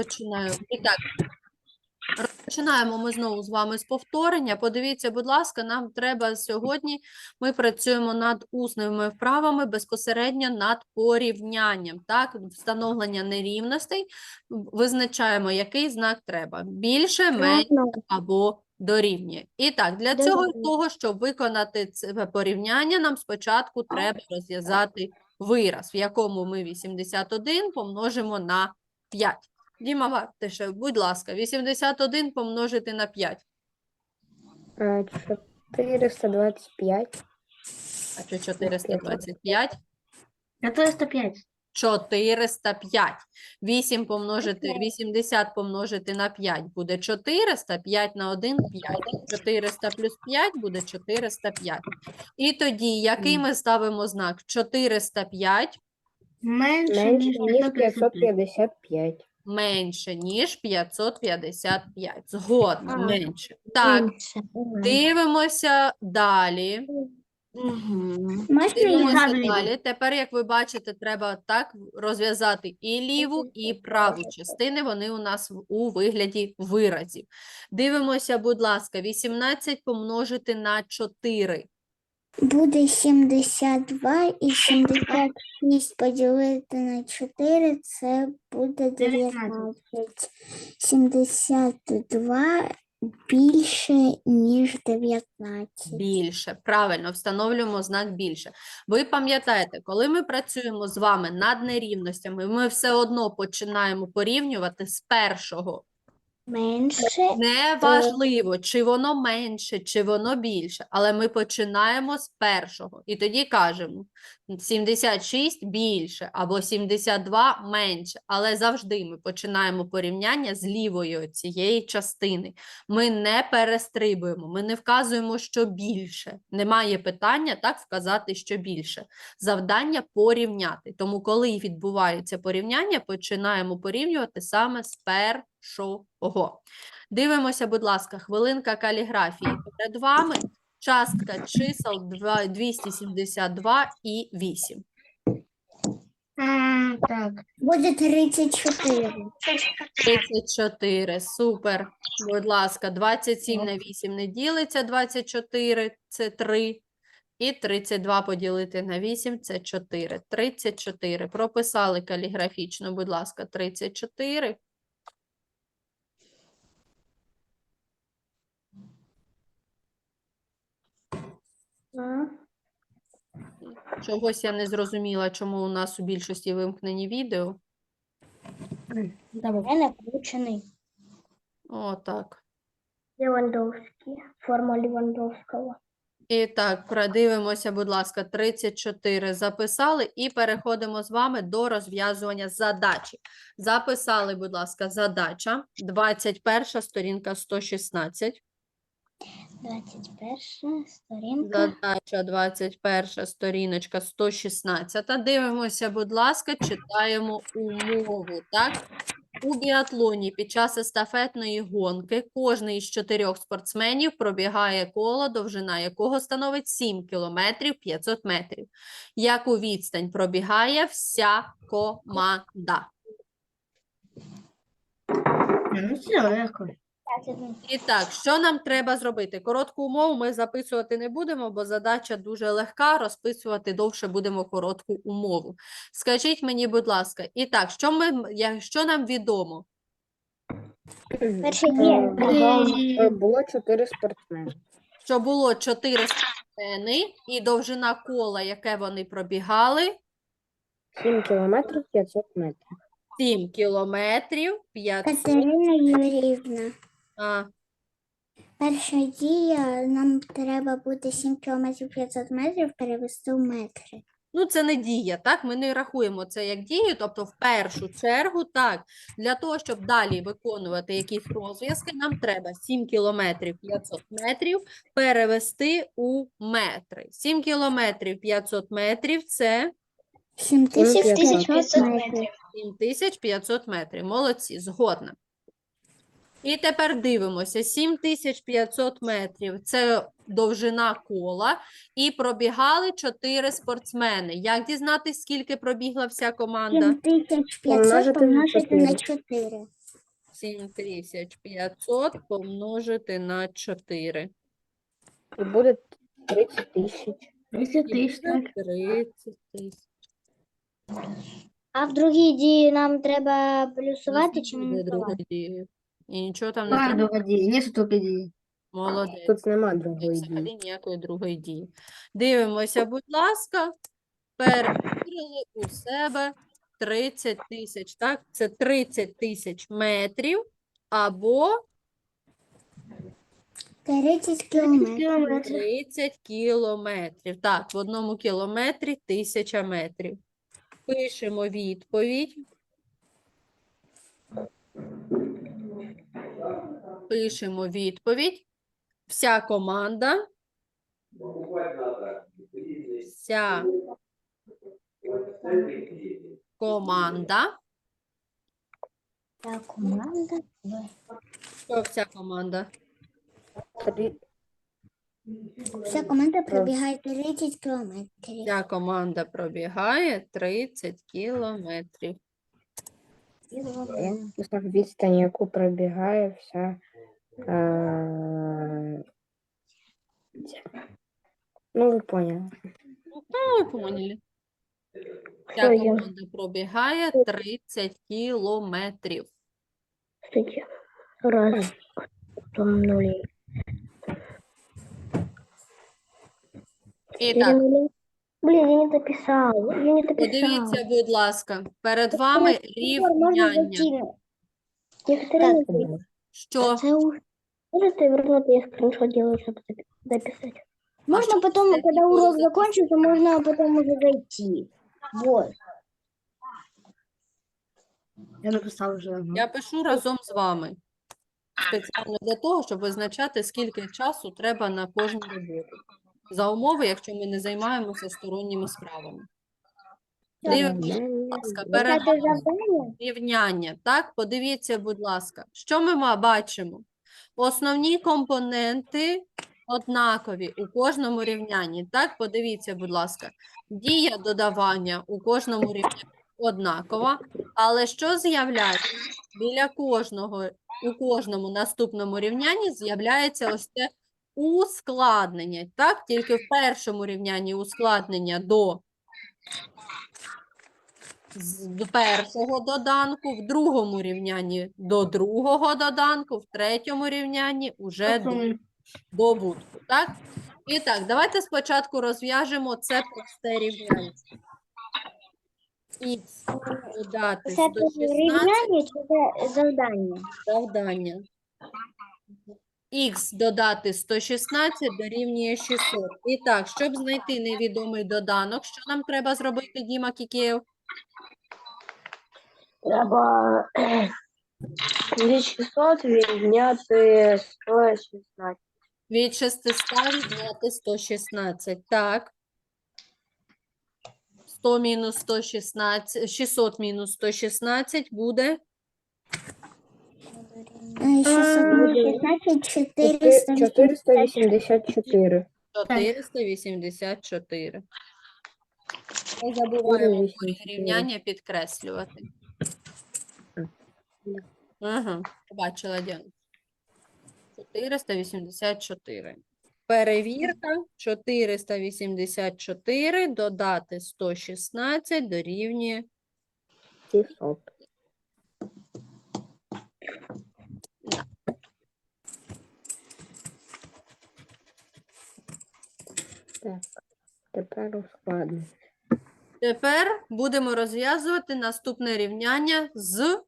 розпочинаю. І так, розпочинаємо ми знову з вами з повторення. Подивіться, будь ласка, нам треба сьогодні, ми працюємо над усними вправами, безпосередньо над порівнянням, так, встановлення нерівностей, визначаємо, який знак треба. Більше, менше або дорівнює. І так, для цього того, щоб виконати це порівняння, нам спочатку треба розв'язати вираз, в якому ми 81 помножимо на 5. Діма Вартише, будь ласка, 81 помножити на 5. Е, 425. А що 425? 405. 405. 8 помножити, 80 помножити на 5 буде 400, 5 на 1 – 5. 400 плюс 5 буде 405. І тоді, який ми ставимо знак? 405 Менше, ніж 555. 555. менше, ніж 555. Згодна, А. менше. Так, Менше. дивимося далі. Мгм. Дивимося далі. Тепер, як ви бачите, треба так розв'язати і ліву, і праву частини. Вони у нас у вигляді виразів. Дивимося, будь ласка, 18 помножити на 4. Буде 72 і 76 поділити на 4, це буде 19. 72 більше, ніж 19. Більше. Правильно, встановлюємо знак більше. Ви пам'ятаєте, коли ми працюємо з вами над нерівностями, ми все одно починаємо порівнювати з першого. Менше Неважливо, чи воно менше, чи воно більше, але ми починаємо з першого. І тоді кажемо 76 більше або 72 менше. Але завжди ми починаємо порівняння з лівої цієї частини. Ми не перестрибуємо, ми не вказуємо, що більше. Немає питання так вказати, що більше. Завдання порівняти. Тому, коли відбувається порівняння, починаємо порівнювати саме з першого. Дивимося, будь ласка, хвилинка каліграфії перед вами. Частка чисел два- 272 і 8. А, Так. буде 34. 34, супер. Будь ласка, 27 на 8 не ділиться, 24 – це 3. І 32 поділити на 8 – це 4. 34. Прописали каліграфічно, будь ласка, 34. Чогось я не зрозуміла, чому у нас у більшості вимкнені відео. Добре. Я не включений. О, так. Лівандовський. Форма Лівандовського. І так, продивимося, будь ласка, 34 записали і переходимо з вами до розв'язування задачі. Записали, будь ласка, задача, 21 сторінка 116. 21 сторінка. Задача 21 сторіночка 116. Дивимося, будь ласка, читаємо умову, так? У біатлоні під час естафетної гонки кожний із чотирьох спортсменів пробігає коло, довжина якого становить 7 кілометрів 500 метрів. Яку відстань пробігає вся команда? Ну, це легко. І так, що нам треба зробити? Коротку умову ми записувати не будемо, бо задача дуже легка, розписувати довше будемо коротку умову. Скажіть мені, будь ласка, і так, що, ми, що нам відомо? Перше Е, є. е, Було 4 спортсмени. Що було 4 спортсмени і довжина кола, яке вони пробігали, 7 кілометрів 500 метрів. 7 кілометрів 500. Катерина Юріївна. А, Перша дія, нам треба буде 7 км 500 метрів перевести в метри. Ну, це не дія, так? Ми не рахуємо це як дію, тобто в першу чергу, так, для того, щоб далі виконувати якісь розв'язки, нам треба 7 кілометрів 500 метрів перевести у метри. 7 кілометрів 500 метрів – це 7500 метрів. 7500 метрів. Молодці, згодна. І тепер дивимося. 7500 метрів – це довжина кола. І пробігали 4 спортсмени. Як дізнатись, скільки пробігла вся команда? 7500 Помножити на помножити на чотири. 4. 7500 помножити на 4. І буде 30 тисяч. 30 тисяч, так. 30 тисяч. А в другій дії нам треба плюсувати чи мінусувати? Другої дії. І нічого там не треба. друга дії, не тільки дії. Молодець. Тут нема другої взагалі ніякої другої дії. Дивимося, будь ласка, перевірили у себе 30 тисяч, так? Це 30 тисяч метрів або 30 кілометрів. Кілометрів. 30 кілометрів. Так, в одному кілометрі 1000 метрів. Пишемо відповідь. Пишемо відповідь. Вся команда. Вся команда. Та команда. Що вся команда? Вся команда пробігає 30 кілометрів. Вся команда пробігає 30 кілометрів. Відстань, яку пробігає вся. Е... ця. Ну, ви поняли. Ну, ви поняли. Що є? команда пробігає 30 кілометрів. Раз. Потім нулі. І так, Блін, я не дописав. Я не подивіться, будь ласка, перед вами рівняння. Так, Що? Це у- Можете вернути, я скриншот делаю, чтобы записать. Можно що потом, це когда такое урок записано? закончится, можно потом уже зайти. Вот. Я написав вже. Я пишу разом з вами. Спеціально для того, щоб визначати, скільки часу треба на кожну роботу. За умови, якщо ми не займаємося сторонніми справами. Дивимося, будь ласка, перед Это вами задание. рівняння. Так, подивіться, будь ласка, що ми бачимо? Основні компоненти однакові у кожному рівнянні. Так, подивіться, будь ласка, дія додавання у кожному рівнянні однакова, але що з'являється біля кожного, у кожному наступному рівнянні з'являється ось це ускладнення. Так, тільки в першому рівнянні ускладнення до з до першого доданку, в другому рівнянні до другого доданку, в третьому рівнянні уже до добутку. Так? І так, давайте спочатку розв'яжемо це просте рівняння. Додати Це 116 рівняння чи це завдання? завдання. Х додати 116 дорівнює 600. І так, щоб знайти невідомий доданок, що нам треба зробити, Діма Кікеєв? Треба від 600 відняти 116. Від 600 відняти 116. Так. 100 мінус 116, 600 мінус 116 буде Е, 616, 400. 484. 484. Не забуваємо рівняння підкреслювати. Ага, побачила Діана. 484. Перевірка 484 додати 116 дорівнює 600. Тепер ускладнено. Тепер будемо розв'язувати наступне рівняння з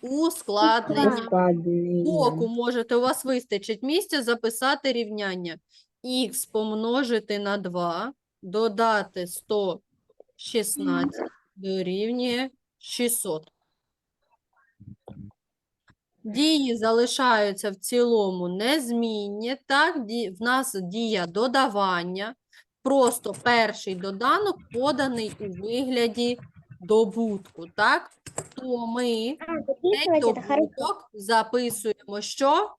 ускладненням. Ускладнення. Боку можете, у вас вистачить місця записати рівняння. Х помножити на 2, додати 116 дорівнює 600. Дії залишаються в цілому незмінні. Так, в нас дія додавання. Просто перший доданок поданий у вигляді добутку. Так? То ми цей добуток записуємо що?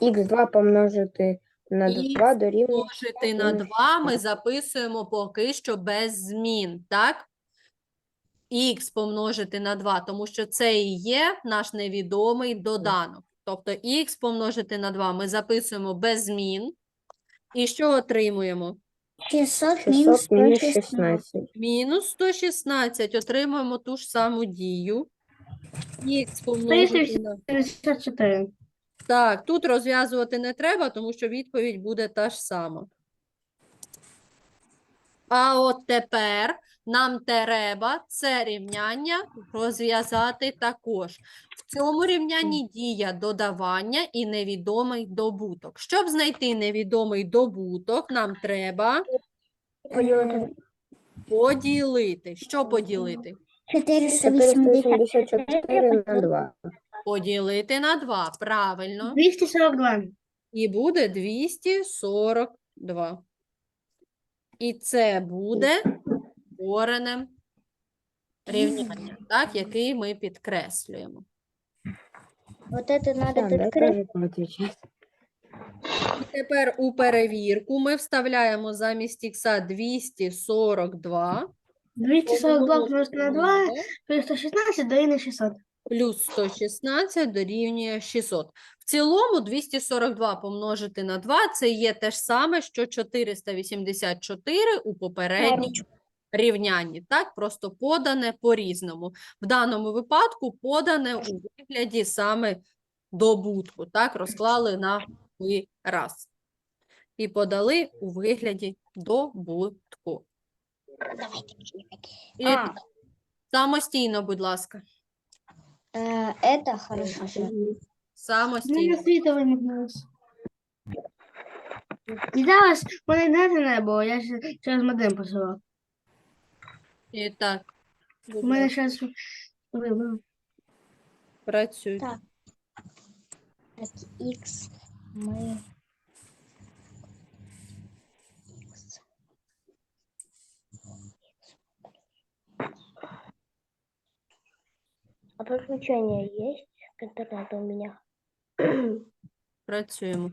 Х2 помножити на Х 2 дорівнює Множити на 2 ми записуємо поки що без змін, так? Х помножити на 2, тому що це і є наш невідомий доданок. Тобто х помножити на 2 ми записуємо без змін. І що отримуємо? 600 мінус 116. 16. Мінус 116. Отримуємо ту ж саму дію. Х помножити на... 54. Так, тут розв'язувати не треба, тому що відповідь буде та ж сама. А от тепер нам треба це рівняння розв'язати також. В цьому рівнянні дія додавання і невідомий добуток. Щоб знайти невідомий добуток, нам треба Поділити поділити. Що поділити? 484 484 на 2. Поділити на 2. Правильно. 242. І буде 242. І це буде коренем рівняння, так, який ми підкреслюємо. Вот это надо підкреслити. І тепер у перевірку ми вставляємо замість х 242 242 помножити на 2 плюс 116 дорівнює 600. плюс 116 дорівнює 600. В цілому 242 помножити на 2 це є те ж саме, що 484 у попередньому рівнянні. Так, просто подане по-різному. В даному випадку подане у вигляді саме добутку. Так, розклали на вираз. І подали у вигляді добутку. І А. самостійно, будь ласка. Это хорошо. Ну, Самостійно. на світло вимикнулося. І зараз мене не було, я ж через модем посилав. І так, У мене зараз вибив. працюй. Так. X мы... А подключение есть к интернету у меня? Працюємо.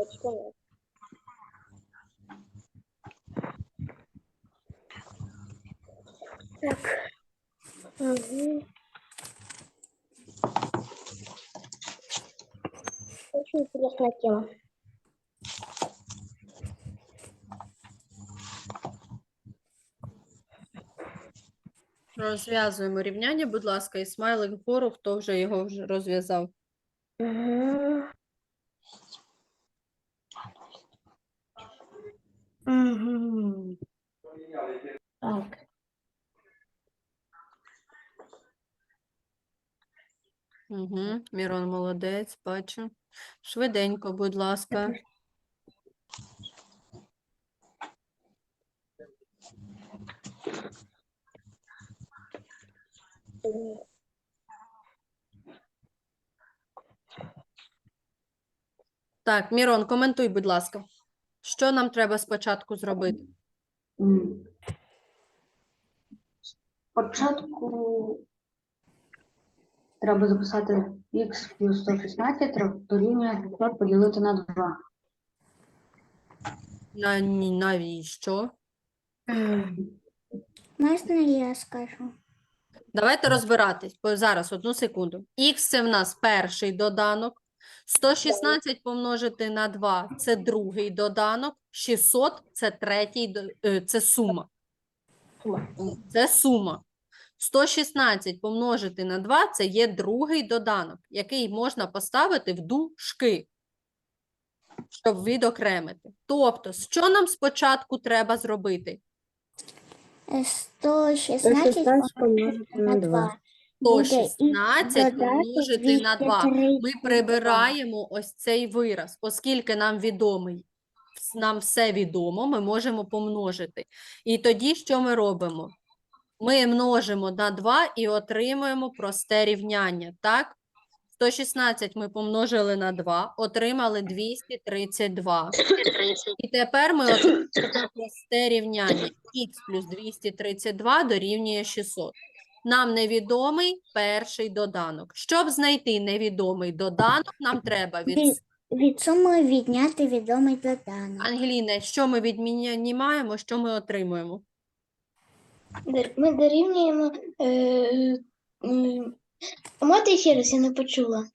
Очень Так. Угу. Очень интересная тема. Розв'язуємо рівняння, будь ласка, і смайлик вгору, хто вже його вже розв'язав. Угу. Угу. Так. Угу. Мірон молодець, бачу. Швиденько, будь ласка. Так, Мірон, коментуй, будь ласка. Що нам треба спочатку зробити? Спочатку треба записати х плюс 116 треба дорівнює 500 поділити на 2. На, навіщо? Можна я скажу? Давайте розбиратись. Бо зараз, одну секунду. Х це в нас перший доданок. 116 помножити на 2 – це другий доданок. 600 – це третій, е, це сума. Це сума. 116 помножити на 2 – це є другий доданок, який можна поставити в дужки, щоб відокремити. Тобто, що нам спочатку треба зробити? Е, 116 116 помножити на 2. 116 додати помножити на 2. Ми прибираємо ось цей вираз, оскільки нам відомий, нам все відомо, ми можемо помножити. І тоді що ми робимо? Ми множимо на 2 і отримуємо просте рівняння, так? 116 ми помножили на 2, отримали 232. І тепер ми отримали просте рівняння. Х плюс 232 дорівнює 600. Нам невідомий перший доданок. Щоб знайти невідомий доданок, нам треба від Від- суми відняти відомий доданок. Ангеліна, що ми віднімаємо, що ми отримуємо? Ми дорівнюємо. Е, Мати ще раз, я не почула.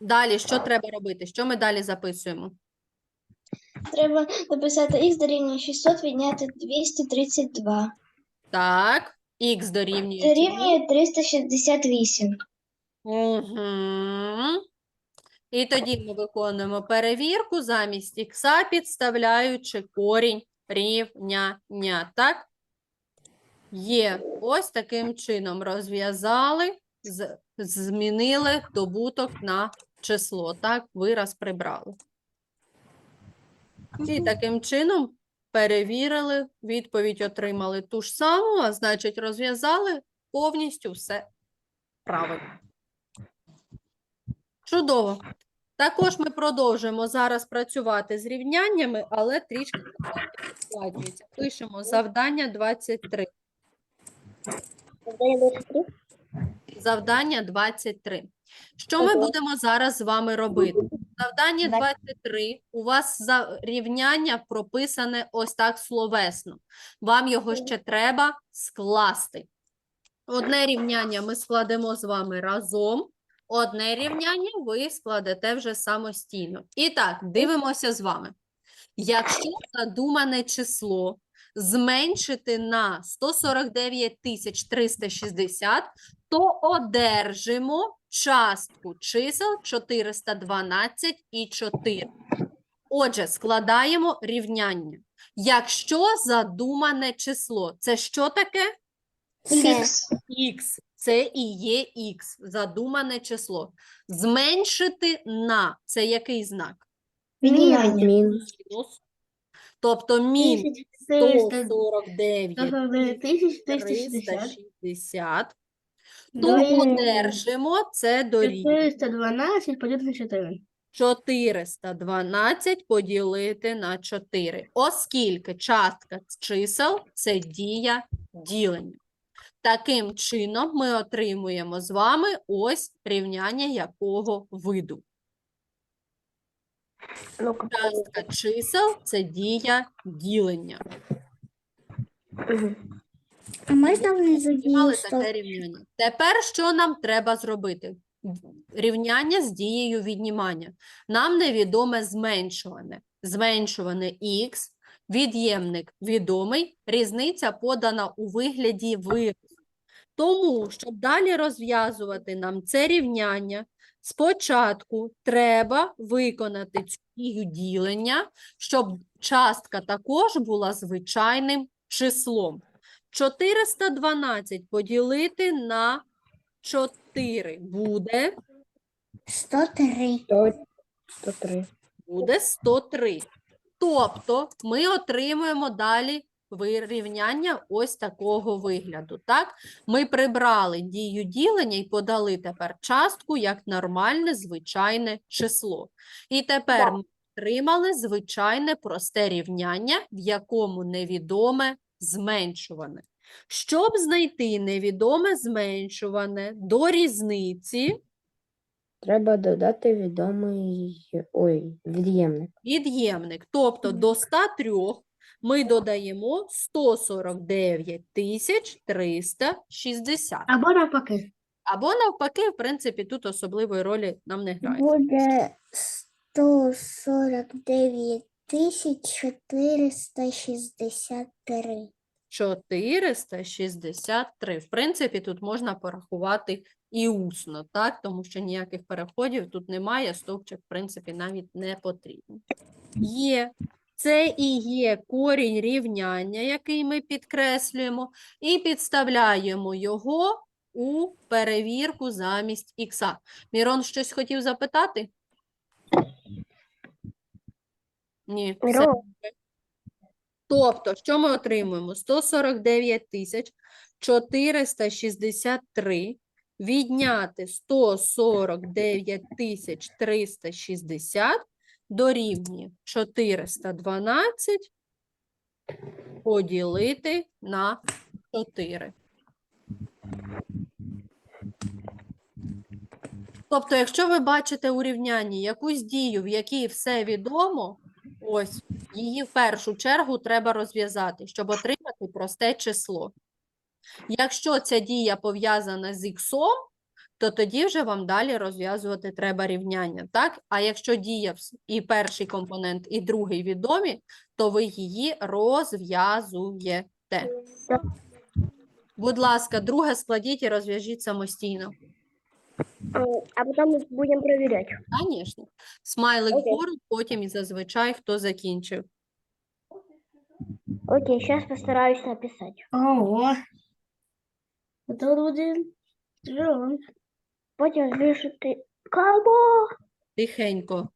Далі, що треба робити? Що ми далі записуємо? Треба написати х дорівнює 600, відняти 232. Так, х дорівнює. Дорівнює 368. Угу. І тоді ми виконуємо перевірку замість х, підставляючи корінь рівняння. Так? Є. Ось таким чином розв'язали, змінили добуток на число. Так, вираз прибрали. І таким чином перевірили, відповідь отримали ту ж саму, а значить розв'язали повністю все правильно. Чудово. Також ми продовжуємо зараз працювати з рівняннями, але трішки ускладнюється. Пишемо завдання 23. Завдання 23. Що ми будемо зараз з вами робити? Завдання 23. У вас за рівняння прописане ось так словесно. Вам його ще треба скласти. Одне рівняння ми складемо з вами разом. Одне рівняння ви складете вже самостійно. І так, дивимося з вами. Якщо задумане число зменшити на 149 360, то одержимо частку чисел 412 і 4. Отже, складаємо рівняння. Якщо задумане число, це що таке? Це Х. Це і є х, задумане число. Зменшити на це який знак? Мінус. Тобто мінус 149 149 360. 360. То одержимо це дорівнює 412 поділити на 4. 412 поділити на 4, оскільки частка чисел – це дія ділення. Таким чином ми отримуємо з вами ось рівняння якого виду. Частка чисел – це дія ділення. А можна внизу Мали дію. Тепер що нам треба зробити? Рівняння з дією віднімання. Нам невідоме зменшуване. Зменшуване х, від'ємник відомий, різниця подана у вигляді виразу. Тому, щоб далі розв'язувати нам це рівняння, спочатку треба виконати цю дію ділення, щоб частка також була звичайним числом. 412 поділити на 4 буде, 103. 103. буде 103. Тобто ми отримуємо далі вирівняння ось такого вигляду. Так? Ми прибрали дію ділення і подали тепер частку як нормальне звичайне число. І тепер ми отримали звичайне просте рівняння, в якому невідоме зменшуване. Щоб знайти невідоме зменшуване до різниці, Треба додати відомий ой, від'ємник. від'ємник, тобто до 103 ми додаємо 149 тисяч 360. Або навпаки. Або навпаки, в принципі, тут особливої ролі нам не грає. Буде 149 тисяч 463. 463. В принципі, тут можна порахувати і усно, так? Тому що ніяких переходів тут немає, стовпчик, в принципі, навіть не потрібен. Є. Це і є корінь рівняння, який ми підкреслюємо, і підставляємо його у перевірку замість ікса. Мірон щось хотів запитати? Ні. Мірон. добре. Тобто, що ми отримуємо? 149 тисяч 463 відняти 149 тисяч 360 дорівнює 412 поділити на 4. Тобто, якщо ви бачите у якусь дію, в якій все відомо, ось її в першу чергу треба розв'язати, щоб отримати просте число. Якщо ця дія пов'язана з іксом, то тоді вже вам далі розв'язувати треба рівняння, так? А якщо дія і перший компонент, і другий відомі, то ви її розв'язуєте. Будь ласка, друге складіть і розв'яжіть самостійно. А потом будем проверять. Звісно. Смайлик Окей. вгору, потім і зазвичай хто закінчив. Окей, сейчас постараюсь написать. Ого. Это будет тяжело. Потім збільшити кабо. Тихенько.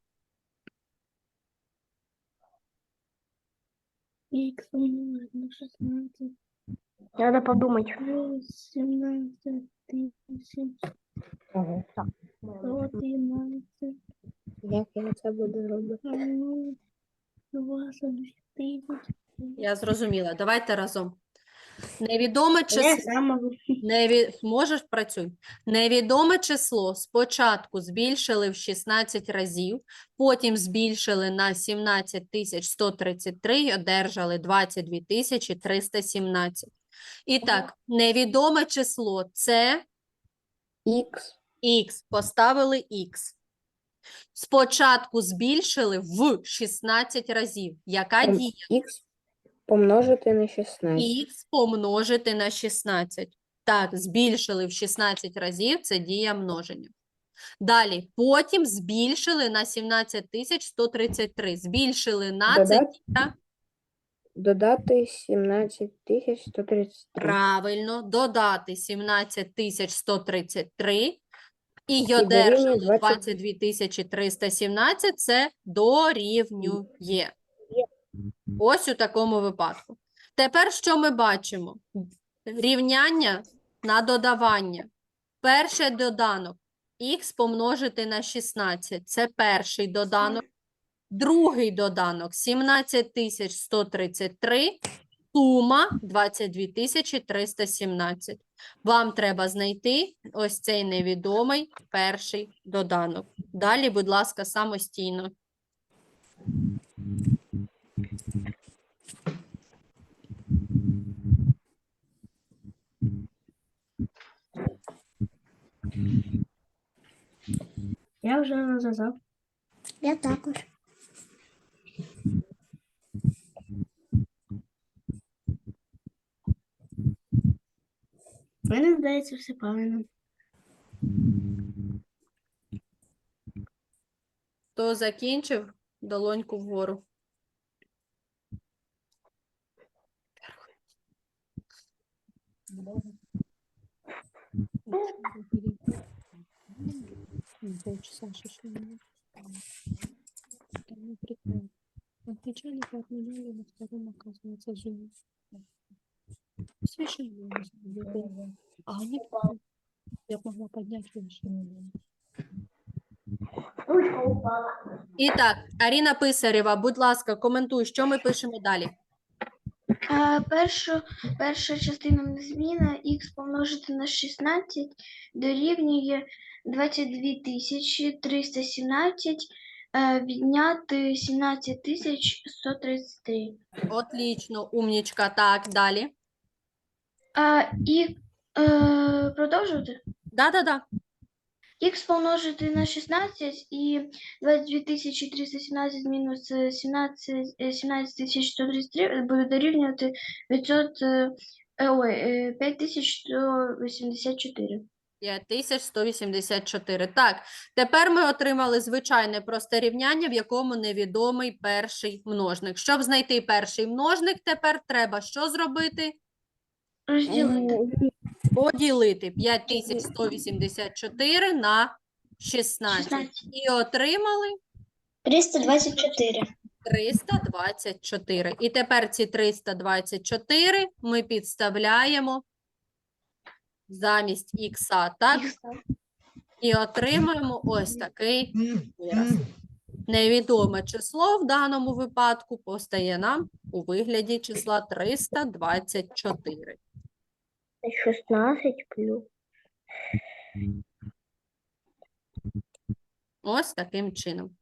Х умножить 16 Надо подумать. плюс 17 тысяч Ого. 113 Як я це буду робити? минус 20. Я зрозуміла. Давайте разом. Невідоме число. Неві... Можеш працюй. Невідоме число спочатку збільшили в 16 разів, потім збільшили на 17 133 і одержали 22 317. І так, невідоме число це Х х, поставили х. Спочатку збільшили в 16 разів. Яка Ем, дія? Х помножити на 16. Х помножити на 16. Так, збільшили в 16 разів, це дія множення. Далі, потім збільшили на 17 133. Збільшили на це Додати? дія. Додати 17 133. Правильно, додати 17 133 і 20. 22 317, це дорівнює. Ось у такому випадку. Тепер що ми бачимо? Рівняння на додавання. Перший доданок х помножити на 16 – це перший доданок. Другий доданок 17 133, сума 22 317. Вам треба знайти ось цей невідомий перший доданок. Далі, будь ласка, самостійно. Я вже розв'язав. Я також. здається, все правильно. Хто закинчив долоньку вгору? Полчаса шашлык. Там прикол. Отвечали как миллион, на втором оказывается жизнь. Совершенно А они... Я могла поднять упала. І так, Аріна Писарєва, будь ласка, коментуй, що ми пишемо далі. Першу, перша частина незміна х помножити на 16 дорівнює 22 тисячі 317 е, відняти 17 тисяч 133. Отлично, умнічка. Так, далі. А, і е, продовжувати? Да-да-да. Х помножити на 16 і 22 317 мінус е, 17, е, 17 тисяч 133 буде дорівнювати 500, е, е, ой, е, 5184. 5184. Так, тепер ми отримали звичайне просте рівняння, в якому невідомий перший множник. Щоб знайти перший множник, тепер треба що зробити? Розділити. Поділити 5184 на 16. 16. І отримали 324. 324. І тепер ці 324 ми підставляємо замість ікса, так? І отримуємо ось такий вираз. Невідоме число в даному випадку постає нам у вигляді числа 324. 16 плюс. Ось таким чином.